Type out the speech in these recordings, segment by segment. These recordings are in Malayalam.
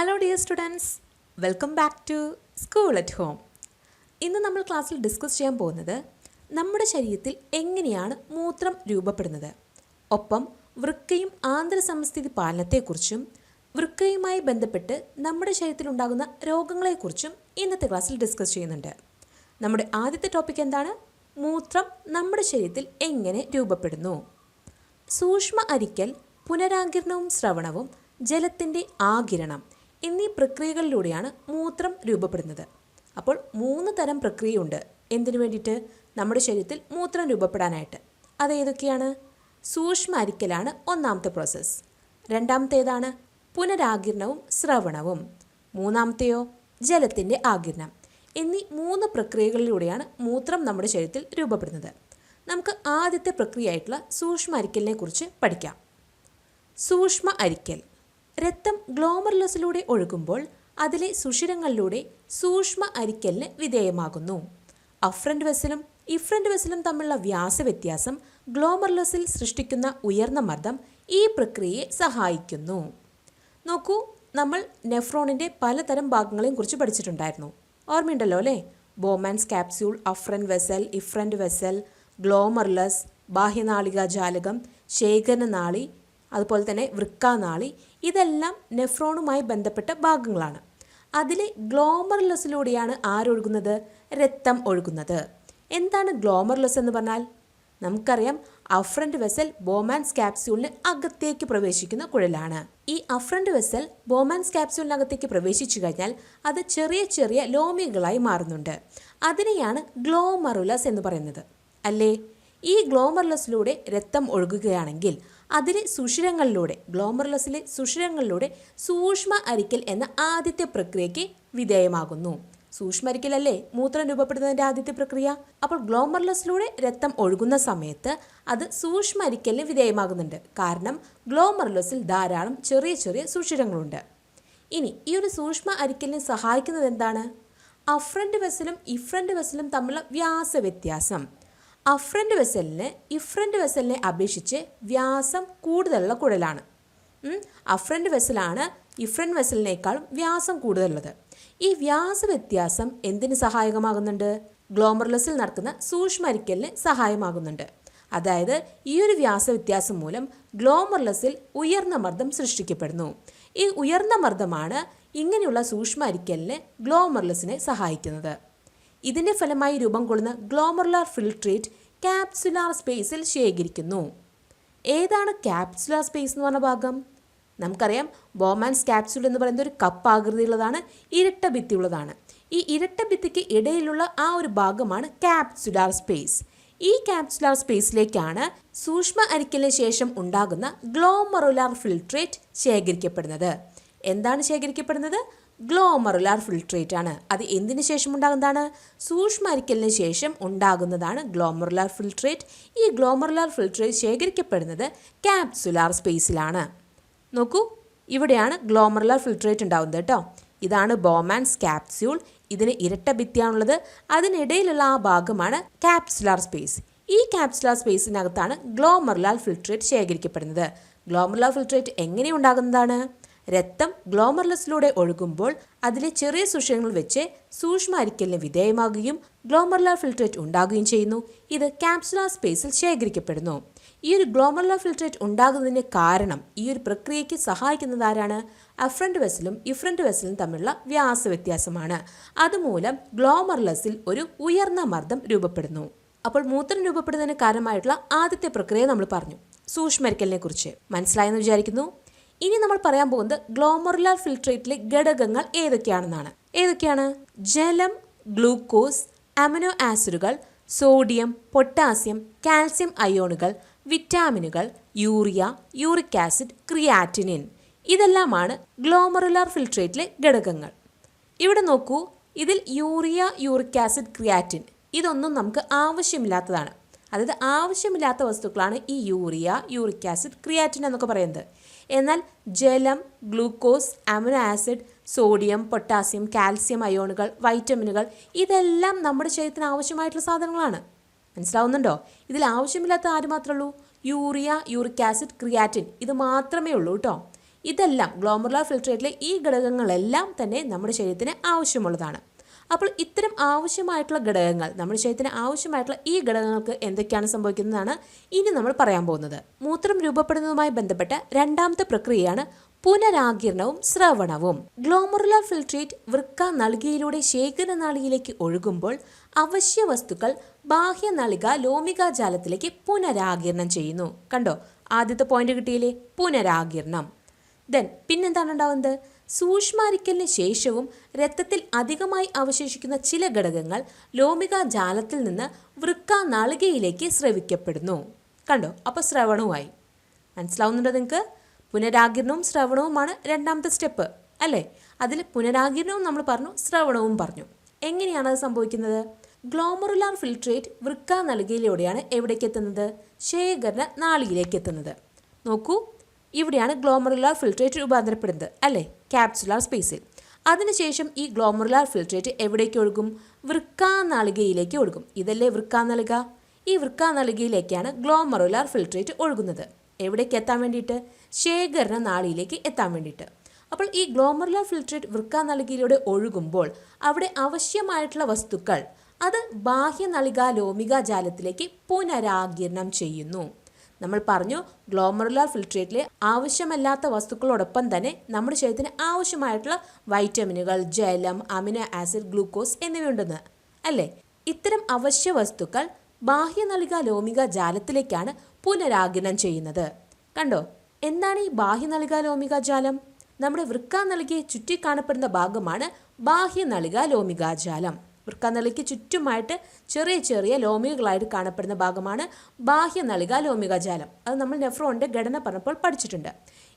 Hello dear students welcome back to school at home ഇന്ന് നമ്മൾ ക്ലാസ്സിൽ ഡിസ്കസ് ചെയ്യാൻ പോകുന്നത് നമ്മുടെ ശരീരത്തിൽ എങ്ങനെയാണ് മൂത്രം രൂപപ്പെടുന്നത്? ഒപ്പം വൃക്കയും ആന്തരസംസ്ഥിതി പാലനത്തെക്കുറിച്ചും വൃക്കയുമായി ബന്ധപ്പെട്ട് നമ്മുടെ ശരീരത്തിൽ ഉണ്ടാകുന്ന രോഗങ്ങളെക്കുറിച്ചും ഇന്നത്തെ ക്ലാസ്സിൽ ഡിസ്കസ് ചെയ്യുന്നുണ്ട്. നമ്മുടെ ആദ്യത്തെ ടോപ്പിക് എന്താണ്? മൂത്രം നമ്മുടെ ശരീരത്തിൽ എങ്ങനെ രൂപപ്പെടുന്നു? സൂക്ഷ്മ അരിക്കൽ പുനരാകിരണവും ശ്രവണവും ജലത്തിന്റെ ആകിരണം എന്നീ പ്രക്രിയകളിലൂടെയാണ് മൂത്രം രൂപപ്പെടുന്നത്. അപ്പോൾ മൂന്ന് തരം പ്രക്രിയയുണ്ട്. എന്തിനു വേണ്ടിയിട്ട്? നമ്മുടെ ശരീരത്തിൽ മൂത്രം രൂപപ്പെടാനായിട്ട്. അത് ഏതൊക്കെയാണ്? സൂക്ഷ്മ അരിക്കലാണ് ഒന്നാമത്തെ പ്രോസസ്സ് രണ്ടാമത്തേതാണ് പുനരാകിരണവും ശ്രവണവും മൂന്നാമത്തെയോ? ജലത്തിന്റെ ആകിരണം എന്നീ മൂന്ന് പ്രക്രിയകളിലൂടെയാണ് മൂത്രം നമ്മുടെ ശരീരത്തിൽ രൂപപ്പെടുന്നത്. നമുക്ക് ആദ്യത്തെ പ്രക്രിയ ആയിട്ടുള്ള സൂക്ഷ്മ അരിക്കലിനെ കുറിച്ച് പഠിക്കാം. സൂക്ഷ്മ അരിക്കൽ. രക്തം ഗ്ലോമർലസിലൂടെ ഒഴുകുമ്പോൾ അതിലെ സുഷിരങ്ങളിലൂടെ സൂക്ഷ്മ അരിക്കലിന് വിധേയമാകുന്നു. അഫ്രണ്ട് വെസലും ഇഫ്രണ്ട് വെസലും തമ്മിലുള്ള വ്യാസവ്യത്യാസം ഗ്ലോമർലസിൽ സൃഷ്ടിക്കുന്ന ഉയർന്ന മർദ്ദം ഈ പ്രക്രിയയെ സഹായിക്കുന്നു. നോക്കൂ നമ്മൾ നെഫ്രോണിന്റെ പലതരം ഭാഗങ്ങളെയും കുറിച്ച് പഠിച്ചിട്ടുണ്ടായിരുന്നു. ഓർമ്മയുണ്ടല്ലോ അല്ലേ? Bowman's capsule afferent vessel efferent vessel glomerulus ബാഹ്യനാളിക ജാലകം ശേഖരനാളി അതുപോലെ തന്നെ വൃക്കാനാളി ഇതെല്ലാം നെഫ്രോണുമായി ബന്ധപ്പെട്ട ഭാഗങ്ങളാണ്. അതിലെ ഗ്ലോമർലെസ്സിലൂടെയാണ് ആരൊഴുകുന്നത്? രക്തം ഒഴുകുന്നത്. എന്താണ് ഗ്ലോമർലെസ് എന്ന് പറഞ്ഞാൽ? നമുക്കറിയാം അഫ്രണ്ട് വെസൽ ബോമാൻസ് ക്യാപ്സ്യൂളിന് അകത്തേക്ക് പ്രവേശിക്കുന്ന കുഴലാണ്. ഈ അഫ്രണ്ട് വെസൽ ബോമാൻസ് ക്യാപ്സ്യൂളിനകത്തേക്ക് പ്രവേശിച്ചു കഴിഞ്ഞാൽ അത് ചെറിയ ചെറിയ ലോമികളായി മാറുന്നുണ്ട്. അതിനെയാണ് ഗ്ലോമറുലസ് എന്ന് പറയുന്നത്. അല്ലേ? ഈ ഗ്ലോമർലസിലൂടെ രക്തം ഒഴുകുകയാണെങ്കിൽ അതിലെ സുഷിരങ്ങളിലൂടെ ഗ്ലോമർലസിലെ സുഷിരങ്ങളിലൂടെ സൂക്ഷ്മ അരിക്കൽ എന്ന ആദ്യത്തെ പ്രക്രിയയ്ക്ക് വിധേയമാകുന്നു. സൂക്ഷ്മ അരിക്കലല്ലേ മൂത്രം രൂപപ്പെടുന്നതിന്റെ ആദ്യത്തെ പ്രക്രിയ? അപ്പോൾ ഗ്ലോമർലസിലൂടെ രക്തം ഒഴുകുന്ന സമയത്ത് അത് സൂക്ഷ്മ അരിക്കലിന് വിധേയമാകുന്നുണ്ട്. കാരണം ഗ്ലോമർലസിൽ ധാരാളം ചെറിയ ചെറിയ സുഷിരങ്ങളുണ്ട്. ഇനി ഈ ഒരു സൂക്ഷ്മ അരിക്കലിനെ സഹായിക്കുന്നത് എന്താണ്? അഫ്രണ്ട് വെസലും ഇഫ്രണ്ട് വെസലും തമ്മിലുള്ള വ്യാസ വ്യത്യാസം അഫ്രണ്ട് വെസലിന് ഇഫ്രണ്ട് വെസലിനെ അപേക്ഷിച്ച് വ്യാസം കൂടുതലുള്ള കുഴലാണ്. അഫ്രണ്ട് വെസലാണ് ഇഫ്രണ്ട് വെസലിനേക്കാളും വ്യാസം കൂടുതലുള്ളത്. ഈ വ്യാസ വ്യത്യാസം എന്തിന് സഹായകമാകുന്നുണ്ട്? ഗ്ലോമർലസിൽ നടക്കുന്ന സൂക്ഷ്മരിക്കലിന് സഹായമാകുന്നുണ്ട്. അതായത് ഈ ഒരു വ്യാസ വ്യത്യാസം മൂലം ഗ്ലോമർലസിൽ ഉയർന്ന മർദ്ദം സൃഷ്ടിക്കപ്പെടുന്നു. ഈ ഉയർന്ന മർദ്ദമാണ് ഇങ്ങനെയുള്ള സൂക്ഷ്മ അരിക്കലിന് ഗ്ലോമർലസിനെ സഹായിക്കുന്നത്. ഇതിന്റെ ഫലമായി രൂപം കൊള്ളുന്ന ഗ്ലോമർലാർ ഫിൽട്രേറ്റ് ക്യാപ്സുലാർ സ്പേസിൽ ശേഖരിക്കുന്നു. ഏതാണ് ക്യാപ്സുലാർ സ്പേസ് എന്ന് പറഞ്ഞ ഭാഗം? നമുക്കറിയാം ബോമാൻസ് ക്യാപ്സ്യൂൾ എന്ന് പറയുന്ന ഒരു കപ്പ് ആകൃതിയുള്ളതാണ് ഇരട്ട ഭിത്തിയുള്ളതാണ്. ഈ ഇരട്ട ഭിത്തിക്ക് ഇടയിലുള്ള ആ ഒരു ഭാഗമാണ് ക്യാപ്സുലാർ സ്പേസ്. ഈ ക്യാപ്സുലാർ സ്പേസിലേക്കാണ് സൂക്ഷ്മ അരിക്കലിന് ശേഷം ഉണ്ടാകുന്ന ഗ്ലോമറുലാർ ഫിൽട്രേറ്റ് ശേഖരിക്കപ്പെടുന്നത്. എന്താണ് ശേഖരിക്കപ്പെടുന്നത്? ഗ്ലോമറുലാർ ഫിൽട്രേറ്റ് ആണ്. അത് എന്തിനു ശേഷം ഉണ്ടാകുന്നതാണ്? സൂക്ഷ്മരിക്കലിന് ശേഷം ഉണ്ടാകുന്നതാണ് ഗ്ലോമറുലാർ ഫിൽട്രേറ്റ്. ഈ ഗ്ലോമറുലാർ ഫിൽട്രേറ്റ് ശേഖരിക്കപ്പെടുന്നത് ക്യാപ്സുലാർ സ്പേസിലാണ്. നോക്കൂ ഇവിടെയാണ് ഗ്ലോമറുലാർ ഫിൽട്രേറ്റ് ഉണ്ടാകുന്നത് കേട്ടോ. ഇതാണ് ബോമാൻസ് ക്യാപ്സ്യൂൾ ഇതിന് ഇരട്ട ഭിത്തിയാണുള്ളത്. അതിനിടയിലുള്ള ആ ഭാഗമാണ് ക്യാപ്സുലാർ സ്പേസ്. ഈ ക്യാപ്സുലാർ സ്പേസിനകത്താണ് ഗ്ലോമറുലാർ ഫിൽട്രേറ്റ് ശേഖരിക്കപ്പെടുന്നത്. ഗ്ലോമറുലാർ ഫിൽട്രേറ്റ് എങ്ങനെ ഉണ്ടാകുന്നതാണ്? രക്തം ഗ്ലോമർലസിലൂടെ ഒഴുകുമ്പോൾ അതിലെ ചെറിയ സുഷിരങ്ങൾ വെച്ച് സൂക്ഷ്മ അരിക്കലിന് വിധേയമാകുകയും ഗ്ലോമർല ഫിൽട്രേറ്റ് ഉണ്ടാകുകയും ചെയ്യുന്നു. ഇത് ക്യാപ്സുലാർ സ്പേസിൽ ശേഖരിക്കപ്പെടുന്നു. ഈ ഒരു ഗ്ലോമർല ഫിൽട്രേറ്റ് ഉണ്ടാകുന്നതിന് കാരണം ഈ ഒരു പ്രക്രിയയ്ക്ക് സഹായിക്കുന്നത് ആരാണ്? അഫ്രണ്ട് വെസലും ഇഫ്രണ്ട് വെസലും തമ്മിലുള്ള വ്യാസ വ്യത്യാസമാണ് അതുമൂലം ഗ്ലോമർലസിൽ ഒരു ഉയർന്ന മർദ്ദം രൂപപ്പെടുന്നു. അപ്പോൾ മൂത്രം രൂപപ്പെടുന്നതിന് കാരണമായിട്ടുള്ള ആദ്യത്തെ പ്രക്രിയ നമ്മൾ പറഞ്ഞു. സൂക്ഷ്മരിക്കലിനെ കുറിച്ച്. മനസ്സിലായെന്ന് വിചാരിക്കുന്നു? ഇനി നമ്മൾ പറയാൻ പോകുന്നത് ഗ്ലോമറുലാർ ഫിൽട്രേറ്റിലെ ഘടകങ്ങൾ ഏതൊക്കെയാണെന്നാണ്. ഏതൊക്കെയാണ്? ജലം ഗ്ലൂക്കോസ് അമിനോ ആസിഡുകൾ സോഡിയം പൊട്ടാസ്യം കാൽസ്യം അയോണുകൾ വിറ്റാമിനുകൾ യൂറിയ യൂറിക് ആസിഡ് ക്രിയാറ്റിനിൻ ഇതെല്ലാമാണ് ഗ്ലോമറുലാർ ഫിൽട്രേറ്റിലെ ഘടകങ്ങൾ. ഇവിടെ നോക്കൂ ഇതിൽ യൂറിയ യൂറിക് ആസിഡ് ക്രിയാറ്റിൻ ഇതൊന്നും നമുക്ക് ആവശ്യമില്ലാത്തതാണ്. അതായത് ആവശ്യമില്ലാത്ത വസ്തുക്കളാണ് ഈ യൂറിയ യൂറിക് ആസിഡ് ക്രിയാറ്റിൻ എന്നൊക്കെ പറയുന്നത്. എന്നാൽ ജലം glucose amino acid sodium potassium calcium അയോണുകൾ വൈറ്റമിനുകൾ ഇതെല്ലാം നമ്മുടെ ശരീരത്തിന് ആവശ്യമായിട്ടുള്ള സാധനങ്ങളാണ്. മനസ്സിലാവുന്നുണ്ടോ? ഇതിൽ ആവശ്യമില്ലാത്ത ആര് മാത്രമേ ഉള്ളൂ? Urea uric acid creatine. ഇത് മാത്രമേ ഉള്ളൂ കേട്ടോ ഇതെല്ലാം ഗ്ലോമർലാ ഫിൽട്രേറ്റിലെ ഈ ഘടകങ്ങളെല്ലാം തന്നെ നമ്മുടെ ശരീരത്തിന് ആവശ്യമുള്ളതാണ്. അപ്പോൾ ഇത്തരം ആവശ്യമായിട്ടുള്ള ഘടകങ്ങൾ നമ്മുടെ ശരീരത്തിന് ആവശ്യമായിട്ടുള്ള ഈ ഘടകങ്ങൾക്ക് എന്തൊക്കെയാണ് സംഭവിക്കുന്നതാണ് ഇനി നമ്മൾ പറയാൻ പോകുന്നത്. മൂത്രം രൂപപ്പെടുന്നതുമായി ബന്ധപ്പെട്ട രണ്ടാമത്തെ പ്രക്രിയയാണ് പുനരാകിരണവും ശ്രവണവും ഗ്ലോമറുല ഫിൽട്രേറ്റ് വൃക്ക നളികയിലൂടെ ശേഖര നാളിയിലേക്ക് ഒഴുകുമ്പോൾ അവശ്യ വസ്തുക്കൾ ബാഹ്യ നളിക ലോമികാജാലത്തിലേക്ക് പുനരാകിരണം ചെയ്യുന്നു. കണ്ടോ? ആദ്യത്തെ പോയിന്റ് കിട്ടിയില്ലേ? പുനരാകിരണം ദെൻ പിന്നെന്താണ് ഉണ്ടാവുന്നത്? സൂക്ഷ്മാരിക്കലിന് ശേഷവും രക്തത്തിൽ അധികമായി അവശേഷിക്കുന്ന ചില ഘടകങ്ങൾ ലോമിക ജാലത്തിൽ നിന്ന് വൃക്ക നാളികയിലേക്ക് സ്രവിക്കപ്പെടുന്നു. കണ്ടോ? അപ്പോൾ ശ്രവണവുമായി. മനസ്സിലാവുന്നുണ്ടോ നിങ്ങൾക്ക് പുനരാകിരണവും ശ്രവണവുമാണ് രണ്ടാമത്തെ സ്റ്റെപ്പ് അല്ലേ? അതിൽ പുനരാകിരണവും നമ്മൾ പറഞ്ഞു ശ്രവണവും പറഞ്ഞു. എങ്ങനെയാണ് അത് സംഭവിക്കുന്നത്? ഗ്ലോമറുലാർ ഫിൽട്രേറ്റ് വൃക്ക നൽകിയിലൂടെയാണ് എവിടേക്ക് എത്തുന്നത്? ശേഖരണ നാളിയിലേക്ക് എത്തുന്നത്. നോക്കൂ ഇവിടെയാണ് ഗ്ലോമറുലാർ ഫിൽട്രേറ്റ് രൂപാന്തരപ്പെടുന്നത് അല്ലേ? ക്യാപ്സുലാർ സ്പേസിൽ. അതിനുശേഷം ഈ ഗ്ലോമറുലാർ ഫിൽട്രേറ്റ് എവിടേക്ക് ഒഴുകും? വൃക്കാനാളികയിലേക്ക് ഒഴുകും. ഇതല്ലേ വൃക്കാനാളിക? ഈ വൃക്കാനാളികയിലേക്കാണ് ഗ്ലോമറുലാർ ഫിൽട്രേറ്റ് ഒഴുകുന്നത്. എവിടേക്ക് എത്താൻ വേണ്ടിയിട്ട്? ശേഖരണ നാളിയിലേക്ക് എത്താൻ വേണ്ടിയിട്ട്. അപ്പോൾ ഈ ഗ്ലോമറുലാർ ഫിൽട്രേറ്റ് വൃക്കാനാളികയിലൂടെ ഒഴുകുമ്പോൾ അവിടെ ആവശ്യമായിട്ടുള്ള വസ്തുക്കൾ അത് ബാഹ്യ ലോമിക ജാലത്തിലേക്ക് പുനരാകിരണം ചെയ്യുന്നു. നമ്മൾ പറഞ്ഞു ഗ്ലോമറുലാർ ഫിൽട്രേറ്റിലെ ആവശ്യമല്ലാത്ത വസ്തുക്കളോടൊപ്പം തന്നെ നമ്മുടെ ശരീരത്തിന് ആവശ്യമായിട്ടുള്ള വൈറ്റമിനുകൾ ജലം അമിനോ ആസിഡ് ഗ്ലൂക്കോസ് എന്നിവയുണ്ടെന്ന് അല്ലേ? ഇത്തരം അവശ്യ വസ്തുക്കൾ ബാഹ്യ നൽകുക ലോമിക ജാലത്തിലേക്കാണ് പുനരാഗിരണം ചെയ്യുന്നത്. കണ്ടോ? എന്താണ് ഈ ബാഹ്യ നൽകുക ലോമിക ജാലം? നമ്മുടെ വൃക്ക നൽകിയ ചുറ്റിക്കാണപ്പെടുന്ന ഭാഗമാണ് ബാഹ്യ ലോമിക ജാലം. വൃക്കാനളിക്ക് ചുറ്റുമായിട്ട് ചെറിയ ചെറിയ ലോമികകളായിട്ട് കാണപ്പെടുന്ന ഭാഗമാണ് ബാഹ്യനളിക ലോമിക ജാലം. അത് നമ്മൾ നെഫ്രോണിന്റെ ഘടന പറഞ്ഞപ്പോൾ പഠിച്ചിട്ടുണ്ട്.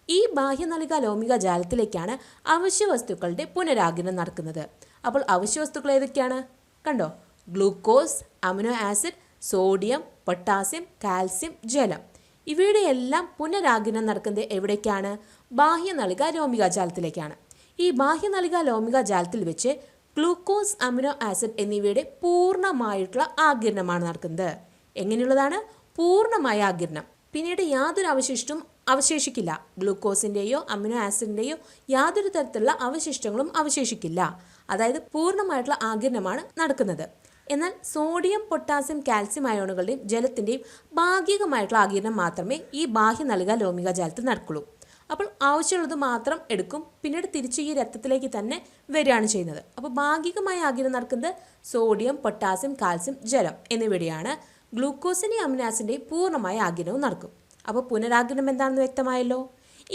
ഈ ബാഹ്യനളിക ലോമിക ജാലത്തിലേക്കാണ് അവശ്യ വസ്തുക്കളുടെ പുനരാഗിരണം നടക്കുന്നത്. അപ്പോൾ അവശ്യ വസ്തുക്കൾ ഏതൊക്കെയാണ്? കണ്ടോ? Glucose amino acid sodium potassium calcium ജലം. ഇവയുടെ എല്ലാം പുനരാഗിരണം നടക്കുന്നത് എവിടേക്കാണ്? ബാഹ്യനളിക ലോമിക ജാലത്തിലേക്കാണ്. ഈ ബാഹ്യനളിക ലോമിക ജാലത്തിൽ വെച്ച് ഗ്ലൂക്കോസ് അമിനോ ആസിഡ് എന്നിവയുടെ പൂർണമായിട്ടുള്ള ആകിരണമാണ് നടക്കുന്നത്. എങ്ങനെയുള്ളതാണ്? പൂർണമായ ആകിരണം പിന്നീട് യാതൊരു അവശിഷ്ടവും അവശേഷിക്കില്ല. ഗ്ലൂക്കോസിന്റെയോ അമിനോ ആസിഡിന്റെയോ യാതൊരു തരത്തിലുള്ള അവശിഷ്ടങ്ങളും അവശേഷിക്കില്ല. അതായത് പൂർണമായിട്ടുള്ള ആകിരണമാണ് നടക്കുന്നത്. എന്നാൽ സോഡിയം പൊട്ടാസ്യം കാൽസ്യം അയോണുകളുടെയും ജലത്തിന്റെയും ഭാഗികമായിട്ടുള്ള ആകിരണം മാത്രമേ ഈ ബാഹ്യ നൽകാൻ ലോമിക ജലത്തിൽ നടക്കുള്ളൂ. അപ്പോൾ ആവശ്യമുള്ളത് മാത്രം എടുക്കും. പിന്നീട് തിരിച്ച് ഈ രക്തത്തിലേക്ക് തന്നെ വരികയാണ് ചെയ്യുന്നത്. അപ്പോൾ ഭാഗികമായി ആഗിരണം നടക്കുന്നത് സോഡിയം പൊട്ടാസ്യം കാൽസ്യം ജലം എന്നിവയാണ് ഗ്ലൂക്കോസിന്റെയും അമിനാസിന്റെയും പൂർണമായ ആഗിരവും നടക്കും. അപ്പോൾ പുനരാഗിരണം എന്താണെന്ന് വ്യക്തമായല്ലോ?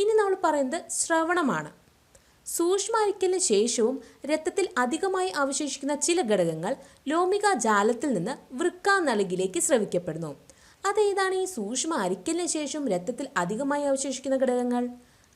ഇനി നമ്മൾ പറയുന്നത് ശ്രവണമാണ്. സൂക്ഷ്മരിക്കലിന് ശേഷവും രക്തത്തിൽ അധികമായി അവശേഷിക്കുന്ന ചില ഘടകങ്ങൾ ലോമിക ജാലത്തിൽ നിന്ന് വൃക്ക നളികിലേക്ക് അതേതാണ് ഈ സൂക്ഷ്മ അരിക്കലിന് ശേഷം രക്തത്തിൽ അധികമായി അവശേഷിക്കുന്ന ഘടകങ്ങൾ?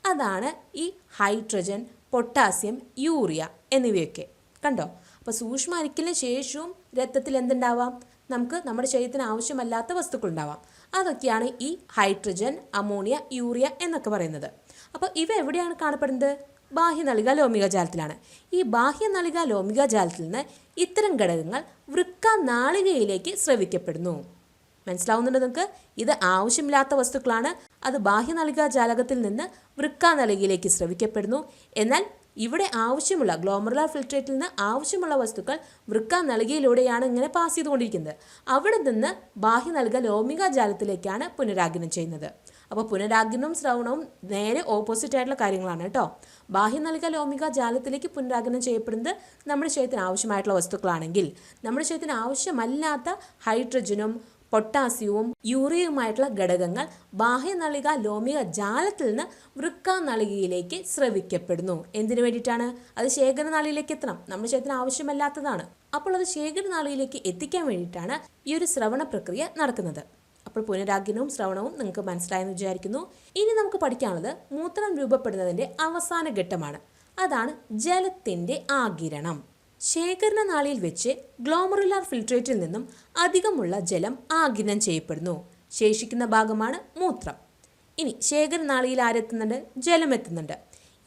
അതാണ് ഈ ഹൈഡ്രജൻ പൊട്ടാസ്യം യൂറിയ എന്നിവയൊക്കെ. കണ്ടോ? അപ്പോൾ സൂക്ഷ്മ അരിക്കലിന് ശേഷവും രക്തത്തിൽ എന്തുണ്ടാവാം? നമുക്ക് നമ്മുടെ ശരീരത്തിന് ആവശ്യമല്ലാത്ത വസ്തുക്കൾ ഉണ്ടാവാം. അതൊക്കെയാണ് ഈ ഹൈഡ്രജൻ അമോണിയ യൂറിയ എന്നൊക്കെ പറയുന്നത്. അപ്പോൾ ഇവ എവിടെയാണ് കാണപ്പെടുന്നത്? ബാഹ്യനളിക ലോമിക ലോമികാജാലത്തിലാണ് ഈ ബാഹ്യനളിക ലോമിക ലോമികാജാലത്തിൽ നിന്ന് ഇത്തരം ഘടകങ്ങൾ വൃക്ക നാളികയിലേക്ക് സ്രവിക്കപ്പെടുന്നു. മനസ്സിലാവുന്നുണ്ടോ നിങ്ങൾക്ക്? ഇത് ആവശ്യമില്ലാത്ത വസ്തുക്കളാണ്. അത് ബാഹ്യനളിക ജാലകത്തിൽ നിന്ന് വൃക്ക നളികയിലേക്ക് സ്രവിക്കപ്പെടുന്നു. എന്നാൽ ഇവിടെ ആവശ്യമുള്ള ഗ്ലോമറുലാർ ഫിൽട്രേറ്റിൽ നിന്ന് ആവശ്യമുള്ള വസ്തുക്കൾ വൃക്ക നൽകിയിലൂടെയാണ് ഇങ്ങനെ പാസ് ചെയ്തുകൊണ്ടിരിക്കുന്നത്. അവിടെ നിന്ന് ബാഹ്യ നളിക ലോമിക ജാലത്തിലേക്കാണ് പുനരാഗിരണം ചെയ്യുന്നത്. അപ്പോൾ പുനരാഗിരണവും ശ്രവണവും നേരെ ഓപ്പോസിറ്റ് ആയിട്ടുള്ള കാര്യങ്ങളാണ് കേട്ടോ. ബാഹ്യനളിക ലോമിക ജാലത്തിലേക്ക് പുനരാഗിരണം ചെയ്യപ്പെടുന്നത് നമ്മുടെ ശരീരത്തിന് ആവശ്യമായിട്ടുള്ള വസ്തുക്കളാണെങ്കിൽ. നമ്മുടെ ശരീരത്തിന് ആവശ്യമല്ലാത്ത ഹൈഡ്രജനും പൊട്ടാസ്യവും യൂറിയയുമായിട്ടുള്ള ഘടകങ്ങൾ ബാഹ്യനളിക ലോമിക ജാലത്തിൽ നിന്ന് വൃക്ക നളികയിലേക്ക് സ്രവിക്കപ്പെടുന്നു. എന്തിനു വേണ്ടിയിട്ടാണ്? അത് ശേഖര നാളിയിലേക്ക് എത്തണം. നമ്മുടെ ശരീരത്തിന് ആവശ്യമല്ലാത്തതാണ്. അപ്പോൾ അത് ശേഖര നാളിയിലേക്ക് എത്തിക്കാൻ വേണ്ടിയിട്ടാണ് ഈ ഒരു ശ്രവണ പ്രക്രിയ നടക്കുന്നത്. അപ്പോൾ പുനരാഗിനവും ശ്രവണവും നിങ്ങൾക്ക് മനസ്സിലായെന്ന് വിചാരിക്കുന്നു. ഇനി നമുക്ക് പഠിക്കാനുള്ളത് മൂത്രം രൂപപ്പെടുന്നതിന്റെ അവസാന ഘട്ടമാണ്. അതാണ് ജലത്തിന്റെ ആകിരണം ശേഖരണ നാളിയിൽ വെച്ച് ഗ്ലോമറുലാർ ഫിൽട്രേറ്റിൽ നിന്നും അധികമുള്ള ജലം ആഗിരണം ചെയ്യപ്പെടുന്നു. ശേഷിക്കുന്ന ഭാഗമാണ് മൂത്രം. ഇനി ശേഖരണ നാളിയിൽ ആരെത്തുന്നുണ്ട്? ജലം എത്തുന്നുണ്ട്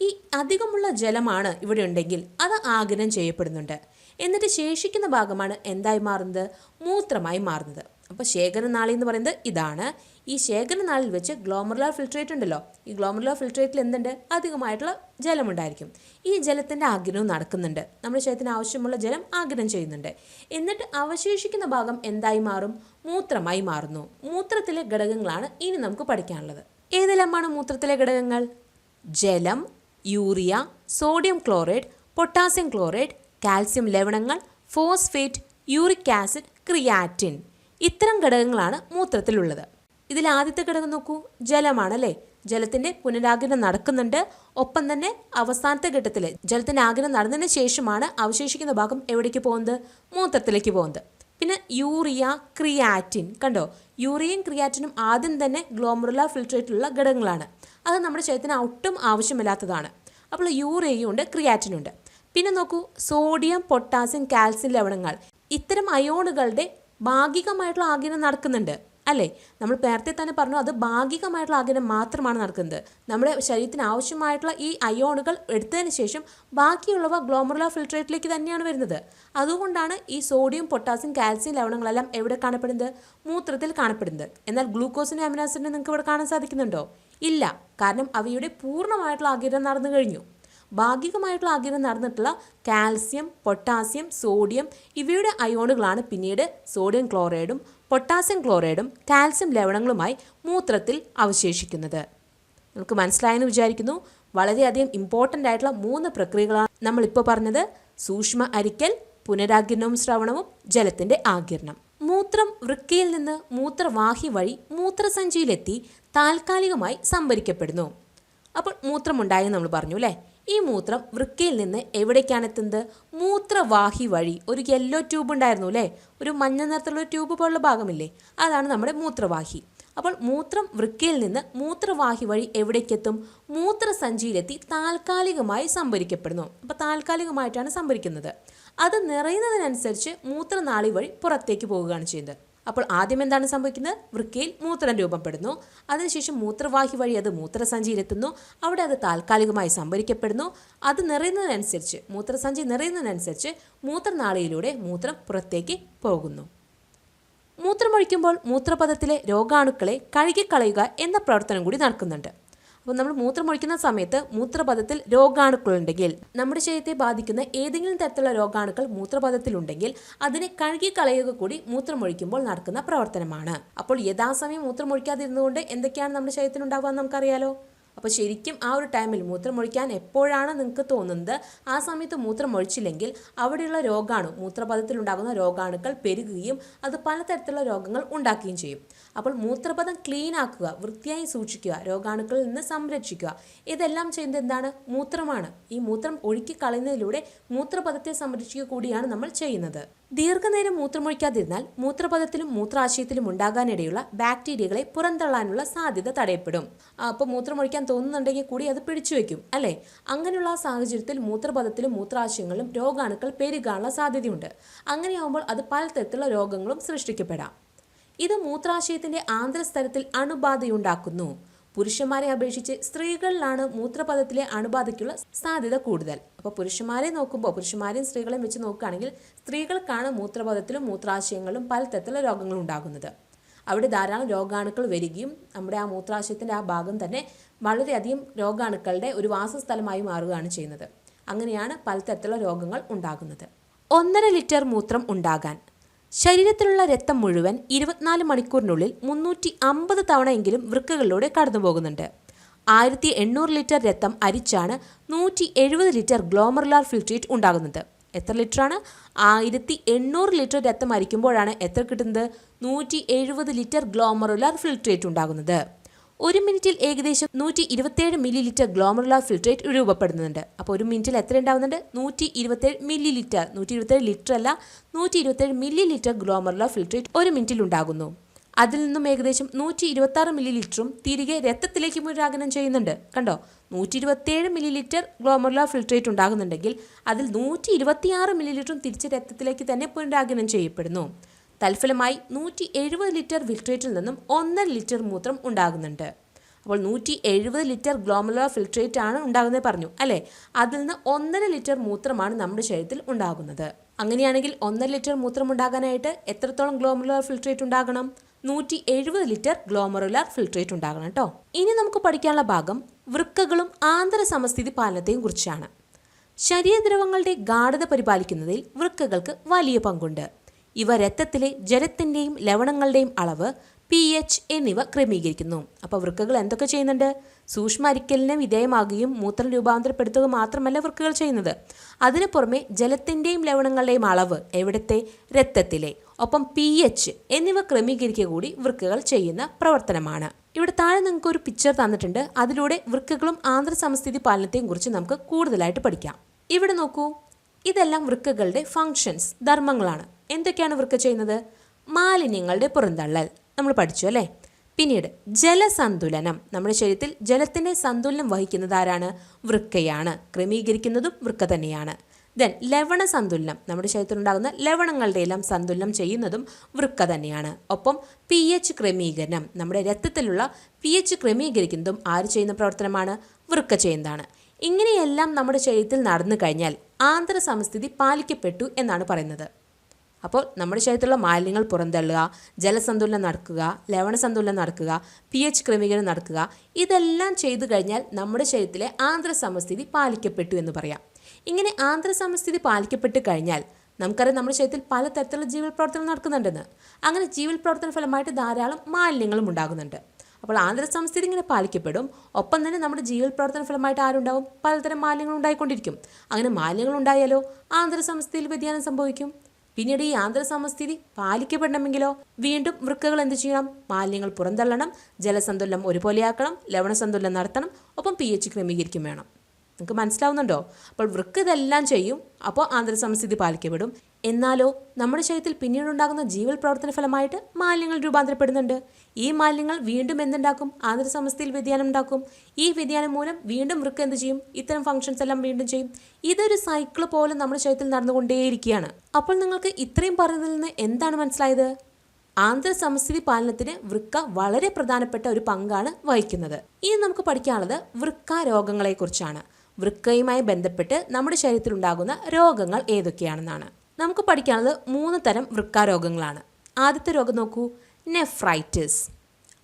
ഈ അധികമുള്ള ജലമാണ് ഇവിടെ ഉണ്ടെങ്കിൽ അത് ആഗിരണം ചെയ്യപ്പെടുന്നുണ്ട്. എന്നിട്ട് ശേഷിക്കുന്ന ഭാഗമാണ് എന്തായി മാറുന്നത്? മൂത്രമായി മാറുന്നത്. അപ്പോൾ ശേഖരനാളി എന്ന് പറയുന്നത് ഇതാണ്. ഈ ശേഖരനാളിൽ വെച്ച് ഗ്ലോമർലാർ ഫിൽട്രേറ്റ് ഉണ്ടല്ലോ ഈ ഗ്ലോമർലാർ ഫിൽട്രേറ്റിൽ എന്തുണ്ട്? അധികമായിട്ടുള്ള ജലമുണ്ടായിരിക്കും. ഈ ജലത്തിന്റെ ആഗിരണം നടക്കുന്നുണ്ട്. നമ്മുടെ ശരീരത്തിന് ആവശ്യമുള്ള ജലം ആഗിരണം ചെയ്യുന്നുണ്ട്. എന്നിട്ട് അവശേഷിക്കുന്ന ഭാഗം എന്തായി മാറും? മൂത്രമായി മാറുന്നു. മൂത്രത്തിലെ ഘടകങ്ങളാണ് ഇനി നമുക്ക് പഠിക്കാനുള്ളത്. ഏതെല്ലാമാണ് മൂത്രത്തിലെ ഘടകങ്ങൾ? ജലം urea sodium chloride potassium chloride calcium ലവണങ്ങൾ phosphate uric acid creatine. ഇത്തരം ഘടകങ്ങളാണ് മൂത്രത്തിലുള്ളത്. ഇതിൽ ആദ്യത്തെ ഘടകം നോക്കൂ. ജലമാണല്ലേ? ജലത്തിന്റെ പുനരാഗിരണം നടക്കുന്നുണ്ട്. ഒപ്പം തന്നെ അവസാനത്തെ ഘട്ടത്തിൽ ജലത്തിന്റെ ആഗിരണം നടന്നതിന് ശേഷമാണ് അവശേഷിക്കുന്ന ഭാഗം എവിടേക്ക് പോകുന്നത്? മൂത്രത്തിലേക്ക് പോകുന്നത്. പിന്നെ യൂറിയ ക്രിയാറ്റിൻ. കണ്ടോ? യൂറിയയും ക്രിയാറ്റിനും ആദ്യം തന്നെ ഗ്ലോമറുല ഫിൽട്രേറ്റിലുള്ള ഘടകങ്ങളാണ്. അത് നമ്മുടെ ശരീരത്തിന് ഒട്ടും ആവശ്യമില്ലാത്തതാണ്. അപ്പോൾ യൂറിയയും ഉണ്ട് ക്രിയാറ്റിനുണ്ട് പിന്നെ നോക്കൂ സോഡിയം പൊട്ടാസ്യം കാൽസ്യം ലവണങ്ങൾ. ഇത്തരം അയോണുകളുടെ ഭാഗികമായിട്ടുള്ള ആഗിരണം നടക്കുന്നുണ്ട് അല്ലേ? നമ്മൾ നേരത്തെ തന്നെ പറഞ്ഞു അത് ഭാഗികമായിട്ടുള്ള ആഗിരണം മാത്രമാണ് നടക്കുന്നത്. നമ്മുടെ ശരീരത്തിന് ആവശ്യമായിട്ടുള്ള ഈ അയോണുകൾ എടുത്തതിന് ശേഷം ബാക്കിയുള്ളവ ഗ്ലോമറുല ഫിൽട്രേറ്റിലേക്ക് തന്നെയാണ് വരുന്നത്. അതുകൊണ്ടാണ് ഈ സോഡിയം പൊട്ടാസ്യം കാൽസ്യം ലവണങ്ങളെല്ലാം എവിടെ കാണപ്പെടുന്നത്? മൂത്രത്തിൽ കാണപ്പെടുന്നത്. എന്നാൽ ഗ്ലൂക്കോസിന്റെ അമിനാസിഡിനെ നിങ്ങൾക്ക് ഇവിടെ കാണാൻ സാധിക്കുന്നുണ്ടോ? ഇല്ല. കാരണം അവയുടെ പൂർണമായിട്ടുള്ള ആഗിരണം നടന്നു കഴിഞ്ഞു. ഭാഗികമായിട്ടുള്ള ആഗിരണം നടന്നിട്ടുള്ള കാൽസ്യം പൊട്ടാസ്യം സോഡിയം ഇവയുടെ അയോണുകളാണ് പിന്നീട് സോഡിയം ക്ലോറൈഡും പൊട്ടാസ്യം ക്ലോറൈഡും കാൽസ്യം ലവണങ്ങളുമായി മൂത്രത്തിൽ അവശേഷിക്കുന്നത്. നമുക്ക് മനസ്സിലായെന്ന് വിചാരിക്കുന്നു. വളരെയധികം ഇമ്പോർട്ടന്റ് ആയിട്ടുള്ള മൂന്ന് പ്രക്രിയകളാണ് നമ്മളിപ്പോൾ പറഞ്ഞത്. സൂക്ഷ്മ അരിക്കൽ പുനരാഗിരണവും ശ്രവണവും ജലത്തിന്റെ ആഗിരണം. മൂത്രം വൃക്കയിൽ നിന്ന് മൂത്രവാഹി വഴി മൂത്രസഞ്ചിയിലെത്തി താൽക്കാലികമായി സംഭരിക്കപ്പെടുന്നു. അപ്പോൾ മൂത്രമുണ്ടായെന്ന് നമ്മൾ പറഞ്ഞു അല്ലേ? ഈ മൂത്രം വൃക്കയിൽ നിന്ന് എവിടേക്കാണ് എത്തുന്നത് മൂത്രവാഹി വഴി. ഒരു യെല്ലോ ട്യൂബ് ഉണ്ടായിരുന്നു അല്ലേ? ഒരു മഞ്ഞ നിറത്തിലുള്ള ട്യൂബ് പോലുള്ള ഭാഗമില്ലേ? അതാണ് നമ്മുടെ മൂത്രവാഹി. അപ്പോൾ മൂത്രം വൃക്കയിൽ നിന്ന് മൂത്രവാഹി വഴി എവിടേക്കെത്തും? മൂത്രസഞ്ചിയിലെത്തി താൽക്കാലികമായി സംഭരിക്കപ്പെടുന്നു. അപ്പോൾ താൽക്കാലികമായിട്ടാണ് സംഭരിക്കുന്നത്. അത് നിറയുന്നതിനനുസരിച്ച് മൂത്രനാളി വഴി പുറത്തേക്ക് പോവുകയാണ് ചെയ്യുന്നത്. അപ്പോൾ ആദ്യം എന്താണ് സംഭവിക്കുന്നത്? വൃക്കയിൽ മൂത്രം രൂപപ്പെടുന്നു. അതിനുശേഷം മൂത്രവാഹി വഴി അത് മൂത്രസഞ്ചിയിലെത്തുന്നു. അവിടെ അത് താൽക്കാലികമായി സംഭരിക്കപ്പെടുന്നു. അത് നിറയുന്നതിനനുസരിച്ച് മൂത്രസഞ്ചി നിറയുന്നതിനനുസരിച്ച് മൂത്രനാളിയിലൂടെ മൂത്രം പുറത്തേക്ക് പോകുന്നു. മൂത്രമൊഴിക്കുമ്പോൾ മൂത്രപഥത്തിലെ രോഗാണുക്കളെ കഴുകിക്കളയുക എന്ന പ്രവർത്തനം കൂടി നടക്കുന്നുണ്ട്. അപ്പോൾ നമ്മൾ മൂത്രമൊഴിക്കുന്ന സമയത്ത് മൂത്രപഥത്തിൽ രോഗാണുക്കളുണ്ടെങ്കിൽ നമ്മുടെ ശരീരത്തെ ബാധിക്കുന്ന ഏതെങ്കിലും തരത്തിലുള്ള രോഗാണുക്കൾ മൂത്രപഥത്തിലുണ്ടെങ്കിൽ അതിനെ കഴുകിക്കളയുക കൂടി മൂത്രമൊഴിക്കുമ്പോൾ നടക്കുന്ന പ്രവർത്തനമാണ്. അപ്പോൾ യഥാസമയം മൂത്രമൊഴിക്കാതിരുന്നുകൊണ്ട് എന്തൊക്കെയാണ് നമ്മുടെ ശരീരത്തിനുണ്ടാവുക എന്ന് നമുക്കറിയാലോ? അപ്പോൾ ശരിക്കും ആ ഒരു ടൈമിൽ മൂത്രമൊഴിക്കാൻ എപ്പോഴാണ് നിങ്ങൾക്ക് തോന്നുന്നത്? ആ സമയത്ത് മൂത്രമൊഴിച്ചില്ലെങ്കിൽ അവിടെയുള്ള രോഗാണു മൂത്രപഥത്തിലുണ്ടാകുന്ന രോഗാണുക്കൾ പെരുകുകയും അത് പലതരത്തിലുള്ള രോഗങ്ങൾ ഉണ്ടാക്കുകയും ചെയ്യും. അപ്പോൾ മൂത്രപഥം ക്ലീൻ ആക്കുക വൃത്തിയായി സൂക്ഷിക്കുക രോഗാണുക്കളിൽ നിന്ന് സംരക്ഷിക്കുക. ഇതെല്ലാം ചെയ്യുന്നത് എന്താണ്? മൂത്രമാണ്. ഈ മൂത്രം ഒഴുക്കി കളയുന്നതിലൂടെ മൂത്രപഥത്തെ സംരക്ഷിക്കുക കൂടിയാണ് നമ്മൾ ചെയ്യുന്നത്. ദീർഘനേരം മൂത്രമൊഴിക്കാതിരുന്നാൽ മൂത്രപഥത്തിലും മൂത്രാശയത്തിലും ഉണ്ടാകാനിടയുള്ള ബാക്ടീരിയകളെ പുറന്തള്ളാനുള്ള സാധ്യത തടയപ്പെടും. അപ്പോൾ മൂത്രമൊഴിക്കാൻ തോന്നുന്നുണ്ടെങ്കിൽ കൂടി അത് പിടിച്ചു വയ്ക്കും അല്ലേ? അങ്ങനെയുള്ള സാഹചര്യത്തിൽ മൂത്രപഥത്തിലും മൂത്രാശയങ്ങളിലും രോഗാണുക്കൾ പെരുകാനുള്ള സാധ്യതയുണ്ട്. അങ്ങനെയാവുമ്പോൾ അത് പലതരത്തിലുള്ള രോഗങ്ങളും സൃഷ്ടിക്കപ്പെടാം. ഇത് മൂത്രാശയത്തിന്റെ ആന്തരസ്ഥലത്തിൽ അണുബാധയുണ്ടാക്കുന്നു. പുരുഷന്മാരെ അപേക്ഷിച്ച് സ്ത്രീകളിലാണ് മൂത്രപഥത്തിലെ അണുബാധയ്ക്കുള്ള സാധ്യത കൂടുതൽ. അപ്പോൾ പുരുഷന്മാരെ നോക്കുമ്പോൾ പുരുഷന്മാരെയും സ്ത്രീകളെയും വെച്ച് നോക്കുകയാണെങ്കിൽ സ്ത്രീകൾക്കാണ് മൂത്രപഥത്തിലും മൂത്രാശയങ്ങളിലും പലതരത്തിലുള്ള രോഗങ്ങൾ ഉണ്ടാകുന്നത്. അവിടെ ധാരാളം രോഗാണുക്കൾ വരികയും നമ്മുടെ ആ മൂത്രാശയത്തിന്റെ ആ ഭാഗം തന്നെ വളരെയധികം രോഗാണുക്കളുടെ ഒരു വാസസ്ഥലമായി മാറുകയാണ് ചെയ്യുന്നത്. അങ്ങനെയാണ് പലതരത്തിലുള്ള രോഗങ്ങൾ ഉണ്ടാകുന്നത്. ഒന്നര ലിറ്റർ മൂത്രം ഉണ്ടാകാൻ. ശരീരത്തിലുള്ള രക്തം മുഴുവൻ ഇരുപത്തിനാല് മണിക്കൂറിനുള്ളിൽ മുന്നൂറ്റി അമ്പത് തവണയെങ്കിലും വൃക്കകളിലൂടെ കടന്നുപോകുന്നുണ്ട്. ആയിരത്തി എണ്ണൂറ് ലിറ്റർ രക്തം അരിച്ചാണ് നൂറ്റി എഴുപത് ലിറ്റർ ഗ്ലോമറുലാർ ഫിൽട്രേറ്റ് ഉണ്ടാകുന്നത്. എത്ര ലിറ്ററാണ്? ആയിരത്തി എണ്ണൂറ് ലിറ്റർ രക്തം അരിക്കുമ്പോഴാണ് എത്ര കിട്ടുന്നത്? നൂറ്റി എഴുപത് ലിറ്റർ ഗ്ലോമറുലാർ ഫിൽട്രേറ്റ് ഉണ്ടാകുന്നത്. ഒരു മിനിറ്റിൽ ഏകദേശം നൂറ്റി ഇരുപത്തേഴ് മില്ലി ലിറ്റർ ഗ്ലോമറുള്ള ഫിൽട്രേറ്റ് രൂപപ്പെടുന്നുണ്ട്. അപ്പോൾ ഒരു മിനിറ്റിൽ എത്ര ഉണ്ടാവുന്നുണ്ട്? നൂറ്റി ഇരുപത്തേഴ് മില്ലി ലിറ്റർ നൂറ്റി ഇരുപത്തേഴ് ലിറ്റർ അല്ല നൂറ്റി ഇരുപത്തേഴ് മില്ലി ലിറ്റർ ഗ്ലോമറുള്ള ഫിൽട്രേറ്റ് ഒരു മിനിറ്റിൽ ഉണ്ടാകുന്നു. അതിൽ നിന്നും ഏകദേശം നൂറ്റി ഇരുപത്തി ആറ് മില്ലി ലിറ്ററും തിരികെ രക്തത്തിലേക്ക് പുനരാഗമനം ചെയ്യുന്നുണ്ട്. കണ്ടോ? നൂറ്റി ഇരുപത്തിയേഴ് മില്ലി ലിറ്റർ ഗ്ലോമറുലാർ ഫിൽട്രേറ്റ് ഉണ്ടാകുന്നുണ്ടെങ്കിൽ അതിൽ നൂറ്റി ഇരുപത്തിയാറ് മില്ലി ലിറ്ററും തിരിച്ച് രക്തത്തിലേക്ക് തന്നെ പുനരാഗനം ചെയ്യപ്പെടുന്നു. തൽഫലമായി നൂറ്റി എഴുപത് ലിറ്റർ ഫിൽട്രേറ്റിൽ നിന്നും ഒന്നര ലിറ്റർ മൂത്രം ഉണ്ടാകുന്നുണ്ട്. അപ്പോൾ നൂറ്റി എഴുപത് ലിറ്റർ ഗ്ലോമറുലാർ ഫിൽട്രേറ്റ് ആണ് ഉണ്ടാകുന്നത് പറഞ്ഞു അല്ലേ? അതിൽ നിന്ന് ഒന്നര ലിറ്റർ മൂത്രമാണ് നമ്മുടെ ശരീരത്തിൽ ഉണ്ടാകുന്നത്. അങ്ങനെയാണെങ്കിൽ ഒന്നര ലിറ്റർ മൂത്രം ഉണ്ടാകാനായിട്ട് എത്രത്തോളം ഗ്ലോമറുലാർ ഫിൽട്രേറ്റ് ഉണ്ടാകണം? നൂറ്റി എഴുപത് ലിറ്റർ ഗ്ലോമറുലാർ ഫിൽട്രേറ്റ് ഉണ്ടാകണം കേട്ടോ. ഇനി നമുക്ക് പഠിക്കാനുള്ള ഭാഗം വൃക്കകളും ആന്തര സമസ്ഥിതി പാലനത്തെയും കുറിച്ചാണ്. ശരീരദ്രവങ്ങളുടെ ഗാഠത പരിപാലിക്കുന്നതിൽ വൃക്കകൾക്ക് വലിയ പങ്കുണ്ട്. ഇവ രക്തത്തിലെ ജലത്തിന്റെയും ലവണങ്ങളുടെയും അളവ് പി എച്ച് എന്നിവ ക്രമീകരിക്കുന്നു. അപ്പോൾ വൃക്കകൾ എന്തൊക്കെ ചെയ്യുന്നുണ്ട്? സൂക്ഷ്മ അരിക്കലിന് വിധേയമാകുകയും മൂത്രം രൂപാന്തരപ്പെടുത്തുക മാത്രമല്ല വൃക്കകൾ ചെയ്യുന്നത്. അതിനു പുറമെ ജലത്തിന്റെയും ലവണങ്ങളുടെയും അളവ് എവിടത്തെ? രക്തത്തിലെ. ഒപ്പം പി എച്ച് എന്നിവ ക്രമീകരിക്കുക കൂടി വൃക്കകൾ ചെയ്യുന്ന പ്രവർത്തനമാണ്. ഇവിടെ താഴെ നിങ്ങൾക്ക് ഒരു പിക്ചർ തന്നിട്ടുണ്ട്. അതിലൂടെ വൃക്കകളും ആന്തര സംസ്ഥിതി പാലനത്തെയും കുറിച്ച് നമുക്ക് കൂടുതലായിട്ട് പഠിക്കാം. ഇവിടെ നോക്കൂ. ഇതെല്ലാം വൃക്കകളുടെ ഫങ്ഷൻസ് ധർമ്മങ്ങളാണ്. എന്തൊക്കെയാണ് വൃക്ക ചെയ്യുന്നത്? മാലിന്യങ്ങളുടെ പുറന്തള്ളൽ. നമ്മൾ പഠിച്ചു അല്ലേ? പിന്നീട് ജലസന്തുലനം. നമ്മുടെ ശരീരത്തിൽ ജലത്തിന്റെ സന്തുലനം വഹിക്കുന്നത് ആരാണ്? വൃക്കയാണ്. ക്രമീകരിക്കുന്നതും വൃക്ക തന്നെയാണ്. ദെൻ ലവണ സന്തുലനം. നമ്മുടെ ശരീരത്തിലുണ്ടാകുന്ന ലവണങ്ങളുടെ എല്ലാം സന്തുലനം ചെയ്യുന്നതും വൃക്ക തന്നെയാണ്. ഒപ്പം പി എച്ച് ക്രമീകരണം. നമ്മുടെ രക്തത്തിലുള്ള പി എച്ച് ക്രമീകരിക്കുന്നതും ആര് ചെയ്യുന്ന പ്രവർത്തനമാണ്? വൃക്ക ചെയ്യുന്നതാണ്. ഇങ്ങനെയെല്ലാം നമ്മുടെ ശരീരത്തിൽ നടന്നു കഴിഞ്ഞാൽ ആന്തര സമസ്ഥിതി പാലിക്കപ്പെട്ടു എന്നാണ് പറയുന്നത്. അപ്പോൾ നമ്മുടെ ശരീരത്തിലുള്ള മാലിന്യങ്ങൾ പുറന്തള്ളുക ജലസന്തുലനം നടക്കുക ലവണ സന്തുലനം നടക്കുക പി എച്ച് ക്രമീകരണം നടക്കുക ഇതെല്ലാം ചെയ്തു കഴിഞ്ഞാൽ നമ്മുടെ ശരീരത്തിലെ ആന്തര സമസ്ഥിതി പാലിക്കപ്പെട്ടു എന്ന് പറയാം. ഇങ്ങനെ ആന്തര സമസ്ഥിതി പാലിക്കപ്പെട്ട് കഴിഞ്ഞാൽ നമുക്കറിയാം നമ്മുടെ ശരീരത്തിൽ പലതരത്തിലുള്ള ജീവൽ പ്രവർത്തനം നടക്കുന്നുണ്ടെന്ന്. അങ്ങനെ ജീവൽ പ്രവർത്തന ഫലമായിട്ട് ധാരാളം മാലിന്യങ്ങളും ഉണ്ടാകുന്നുണ്ട്. അപ്പോൾ ആന്തര സമസ്ഥിതി ഇങ്ങനെ പാലിക്കപ്പെടും. ഒപ്പം തന്നെ നമ്മുടെ ജീവൽ പ്രവർത്തന ഫലമായിട്ട് ആരുണ്ടാവും? പലതരം മാലിന്യങ്ങൾ ഉണ്ടായിക്കൊണ്ടിരിക്കും. അങ്ങനെ മാലിന്യങ്ങൾ ഉണ്ടായാലോ? ആന്തര സമസ്ഥിതിയിൽ വ്യതിയാനം സംഭവിക്കും. പിന്നീട് ഈ ആന്തര സമസ്ഥിതി പാലിക്കപ്പെടണമെങ്കിലോ? വീണ്ടും വൃക്കകൾ എന്ത് ചെയ്യണം? മാലിന്യങ്ങൾ പുറന്തള്ളണം ജലസന്തുലനം ഒരുപോലെയാക്കണം ലവണസന്തുലനം നടത്തണം ഒപ്പം പി എച്ച് ക്രമീകരിക്കും വേണം. നിങ്ങൾക്ക് മനസ്സിലാവുന്നുണ്ടോ? അപ്പോൾ വൃക്ക ഇതെല്ലാം ചെയ്യും അപ്പോൾ ആന്തര സമസ്ഥിതി പാലിക്കപ്പെടും. എന്നാലോ നമ്മുടെ ശരീരത്തിൽ പിന്നീടുണ്ടാകുന്ന ജീവൽ പ്രവർത്തന ഫലമായിട്ട് മാലിന്യങ്ങൾ രൂപാന്തരപ്പെടുന്നുണ്ട്. ഈ മാലിന്യങ്ങൾ വീണ്ടും എന്തുണ്ടാക്കും? ആന്തര സമസ്തയിൽ വ്യതിയാനം ഉണ്ടാക്കും. ഈ വ്യതിയാനം മൂലം വീണ്ടും വൃക്ക എന്ത് ചെയ്യും? ഇത്തരം ഫംഗ്ഷൻസ് എല്ലാം വീണ്ടും ചെയ്യും. ഇതൊരു സൈക്കിൾ പോലെ നമ്മുടെ ശരീരത്തിൽ നടന്നുകൊണ്ടേയിരിക്കുകയാണ്. അപ്പോൾ നിങ്ങൾക്ക് ഇത്രയും പറഞ്ഞതിൽ നിന്ന് എന്താണ് മനസ്സിലായത്? ആന്തര സമസ്ഥിതി പാലനത്തിന് വൃക്ക വളരെ പ്രധാനപ്പെട്ട ഒരു പങ്കാണ് വഹിക്കുന്നത്. ഇനി നമുക്ക് പഠിക്കാനുള്ളത് വൃക്ക രോഗങ്ങളെക്കുറിച്ചാണ്. വൃക്കയുമായി ബന്ധപ്പെട്ട് നമ്മുടെ ശരീരത്തിലുണ്ടാകുന്ന രോഗങ്ങൾ ഏതൊക്കെയാണെന്നാണ്. നമുക്ക് പഠിക്കാനുള്ളത് മൂന്ന് തരം വൃക്കാരോഗങ്ങളാണ്. ആദ്യത്തെ രോഗം നോക്കൂ നെഫ്രൈറ്റിസ്.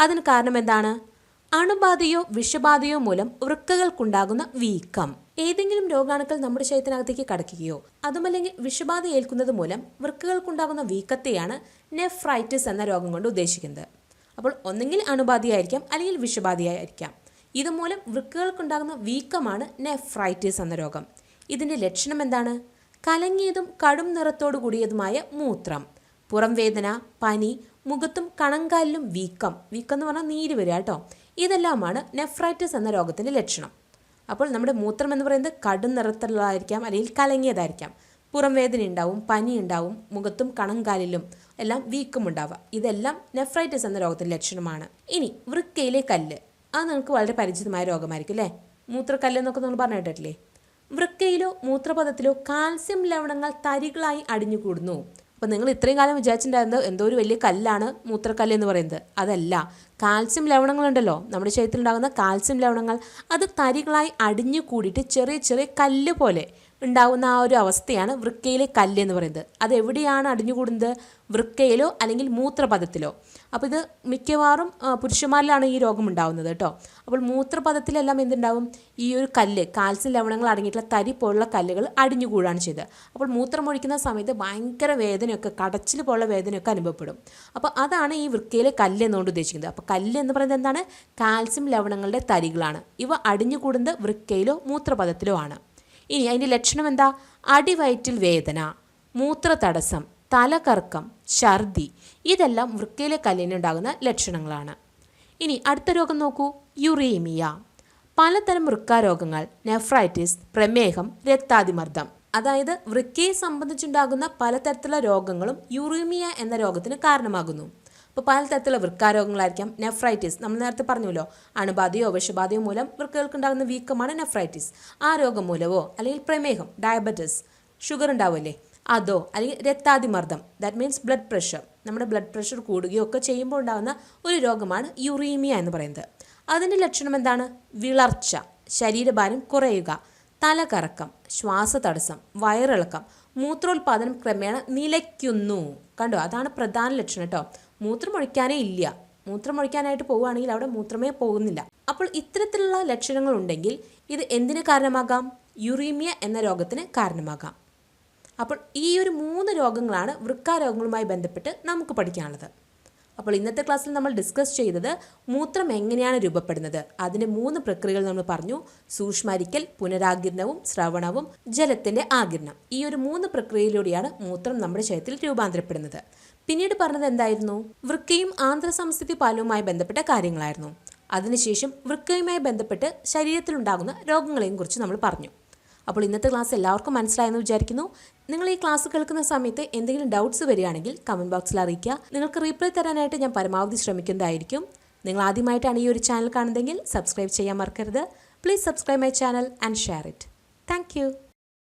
അതിന് കാരണം എന്താണ്? അണുബാധയോ വിഷബാധയോ മൂലം വൃക്കകൾക്കുണ്ടാകുന്ന വീക്കം. ഏതെങ്കിലും രോഗാണുക്കൾ നമ്മുടെ ശരീരത്തിനകത്തേക്ക് കടക്കുകയോ അതുമല്ലെങ്കിൽ വിഷബാധ ഏൽക്കുന്നത് മൂലം വൃക്കകൾക്കുണ്ടാകുന്ന വീക്കത്തെയാണ് നെഫ്രൈറ്റിസ് എന്ന രോഗം കൊണ്ട് ഉദ്ദേശിക്കുന്നത്. അപ്പോൾ ഒന്നെങ്കിൽ അണുബാധയായിരിക്കാം അല്ലെങ്കിൽ വിഷബാധയായിരിക്കാം. ഇതുമൂലം വൃക്കകൾക്കുണ്ടാകുന്ന വീക്കമാണ് നെഫ്രൈറ്റിസ് എന്ന രോഗം. ഇതിന്റെ ലക്ഷണം എന്താണ്? കലങ്ങിയതും കടും നിറത്തോടു കൂടിയതുമായ മൂത്രം. പുറം വേദന പനി മുഖത്തും കണങ്കാലിലും വീക്കം. വീക്കം എന്ന് പറഞ്ഞാൽ നീര് വരിക കേട്ടോ. ഇതെല്ലാമാണ് നെഫ്രൈറ്റിസ് എന്ന രോഗത്തിന്റെ ലക്ഷണം. അപ്പോൾ നമ്മുടെ മൂത്രം എന്ന് പറയുന്നത് കടും നിറത്തിലുള്ളതായിരിക്കാം അല്ലെങ്കിൽ കലങ്ങിയതായിരിക്കാം. പുറം വേദന ഉണ്ടാവും പനി ഉണ്ടാവും മുഖത്തും കണങ്കാലിലും എല്ലാം വീക്കം ഉണ്ടാവുക. ഇതെല്ലാം നെഫ്രൈറ്റിസ് എന്ന രോഗത്തിന്റെ ലക്ഷണമാണ്. ഇനി വൃക്കയിലെ കല്ല്. അത് നിങ്ങൾക്ക് വളരെ പരിചിതമായ രോഗമായിരിക്കും അല്ലേ? മൂത്രക്കല്ല് എന്നൊക്കെ നിങ്ങൾ പറഞ്ഞു വൃക്കയിലോ മൂത്രപഥത്തിലോ കാൽസ്യം ലവണങ്ങൾ തരികളായി അടിഞ്ഞുകൂടുന്നു. അപ്പം നിങ്ങൾ ഇത്രയും കാലം വിചാരിച്ചിട്ടുണ്ടായിരുന്നത് എന്തോ ഒരു വലിയ കല്ലാണ് മൂത്രക്കല്ല് എന്ന് പറയുന്നത്. അതല്ല. കാൽസ്യം ലവണങ്ങളുണ്ടല്ലോ. നമ്മുടെ ശരീരത്തിലുണ്ടാകുന്ന കാൽസ്യം ലവണങ്ങൾ അത് തരികളായി അടിഞ്ഞു കൂടിയിട്ട് ചെറിയ ചെറിയ കല്ല് പോലെ ഉണ്ടാകുന്ന ആ ഒരു അവസ്ഥയാണ് വൃക്കയിലെ കല്ല് എന്ന് പറയുന്നത്. അത് എവിടെയാണ് അടിഞ്ഞുകൂടുന്നത്? വൃക്കയിലോ അല്ലെങ്കിൽ മൂത്രപഥത്തിലോ? അപ്പോൾ ഇത് മിക്കവാറും പുരുഷന്മാരിലാണ് ഈ രോഗം ഉണ്ടാകുന്നത് കേട്ടോ. അപ്പോൾ മൂത്രപഥത്തിലെല്ലാം എന്തുണ്ടാവും? ഈ ഒരു കല്ല് കാൽസ്യം ലവണങ്ങൾ അടങ്ങിയിട്ടുള്ള തരി പോലുള്ള കല്ലുകൾ അടിഞ്ഞുകൂടാണ് ചെയ്തത്. അപ്പോൾ മൂത്രം ഒഴിക്കുന്ന സമയത്ത് ഭയങ്കര വേദനയൊക്കെ കടച്ചിൽ പോലുള്ള വേദനയൊക്കെ അനുഭവപ്പെടും. അപ്പോൾ അതാണ് ഈ വൃക്കയിലെ കല്ല് എന്നുകൊണ്ട് ഉദ്ദേശിക്കുന്നത്. അപ്പോൾ കല്ല് എന്ന് പറയുന്നത് എന്താണ്? കാൽസ്യം ലവണങ്ങളുടെ തരികളാണ്. ഇവ അടിഞ്ഞുകൂടുന്നത് വൃക്കയിലോ മൂത്രപഥത്തിലോ ആണ്. ഇനി അതിന്റെ ലക്ഷണം എന്താ? അടിവയറ്റിൽ വേദന മൂത്രതടസ്സം തലകർക്കം ഛർദി ഇതെല്ലാം വൃക്കയിലെ കല്ലിനുണ്ടാകുന്ന ലക്ഷണങ്ങളാണ്. ഇനി അടുത്ത രോഗം നോക്കൂ യുറീമിയ. പലതരം വൃക്കാരോഗങ്ങൾ നെഫ്രൈറ്റിസ് പ്രമേഹം രക്താതിമർദ്ദം. അതായത് വൃക്കയെ സംബന്ധിച്ചുണ്ടാകുന്ന പലതരത്തിലുള്ള രോഗങ്ങളും യുറീമിയ എന്ന രോഗത്തിന് കാരണമാകുന്നു. അപ്പോൾ പലതരത്തിലുള്ള വൃക്കാരോഗങ്ങളായിരിക്കാം നെഫ്രൈറ്റിസ്. നമ്മൾ നേരത്തെ പറഞ്ഞല്ലോ അണുബാധയോ വിഷബാധയോ മൂലം വൃക്കകൾക്കുണ്ടാകുന്ന വീക്കമാണ് നെഫ്രൈറ്റിസ്. ആ രോഗം മൂലമോ അല്ലെങ്കിൽ പ്രമേഹം ഡയബറ്റിസ് ഷുഗർ ഉണ്ടാവില്ലേ അതോ അല്ലെങ്കിൽ രക്താതിമർദ്ദം ദാറ്റ് മീൻസ് ബ്ലഡ് പ്രഷർ നമ്മുടെ ബ്ലഡ് പ്രഷർ കൂടുകയോ ഒക്കെ ചെയ്യുമ്പോൾ ഉണ്ടാകുന്ന ഒരു രോഗമാണ് യുറീമിയ എന്ന് പറയുന്നത്. അതിന്റെ ലക്ഷണം എന്താണ്? വിളർച്ച ശരീരഭാരം കുറയുക തലകറക്കം ശ്വാസതടസ്സം വയറിളക്കം മൂത്രോൽപാദനം ക്രമേണ നിലയ്ക്കുന്നു. കണ്ടോ? അതാണ് പ്രധാന ലക്ഷണം കേട്ടോ. മൂത്രമൊഴിക്കാനേ ഇല്ല. മൂത്രമൊഴിക്കാനായിട്ട് പോവുകയാണെങ്കിൽ അവിടെ മൂത്രമേ പോകുന്നില്ല. അപ്പോൾ ഇത്തരത്തിലുള്ള ലക്ഷണങ്ങൾ ഉണ്ടെങ്കിൽ ഇത് എന്തിന് കാരണമാകാം? യുറീമിയ എന്ന രോഗത്തിന് കാരണമാകാം. അപ്പോൾ ഈ ഒരു മൂന്ന് രോഗങ്ങളാണ് വൃക്കാരോഗങ്ങളുമായി ബന്ധപ്പെട്ട് നമുക്ക് പഠിക്കാനുള്ളത്. അപ്പോൾ ഇന്നത്തെ ക്ലാസ്സിൽ നമ്മൾ ഡിസ്കസ് ചെയ്തത് മൂത്രം എങ്ങനെയാണ് രൂപപ്പെടുന്നത്? അതിന്റെ മൂന്ന് പ്രക്രിയകൾ നമ്മൾ പറഞ്ഞു. സൂക്ഷ്മരിക്കൽ പുനരാകിരണവും ശ്രവണവും ജലത്തിന്റെ ആകിരണം ഈ ഒരു മൂന്ന് പ്രക്രിയയിലൂടെയാണ് മൂത്രം നമ്മുടെ ശരീരത്തിൽ രൂപാന്തരപ്പെടുന്നത്. പിന്നീട് പറഞ്ഞത് എന്തായിരുന്നു? വൃക്കയും ആന്ധ്ര സംസ്ഥിതി പാലവുമായി ബന്ധപ്പെട്ട കാര്യങ്ങളായിരുന്നു. അതിനുശേഷം വൃക്കയുമായി ബന്ധപ്പെട്ട് ശരീരത്തിലുണ്ടാകുന്ന രോഗങ്ങളെയും കുറിച്ച് നമ്മൾ പറഞ്ഞു. അപ്പോൾ ഇന്നത്തെ ക്ലാസ് എല്ലാവർക്കും മനസ്സിലായെന്ന് വിചാരിക്കുന്നു. നിങ്ങൾ ഈ ക്ലാസ് കേൾക്കുന്ന സമയത്ത് എന്തെങ്കിലും ഡൗട്ട്സ് വരികയാണെങ്കിൽ കമന്റ് ബോക്സിൽ അറിയിക്കുക. നിങ്ങൾക്ക് റീപ്ലൈ തരാനായിട്ട് ഞാൻ പരമാവധി ശ്രമിക്കുന്നതായിരിക്കും. നിങ്ങൾ ആദ്യമായിട്ടാണ് ഈ ഒരു ചാനൽ കാണുന്നതെങ്കിൽ സബ്സ്ക്രൈബ് ചെയ്യാൻ മറക്കരുത്. Please subscribe my channel and share it thank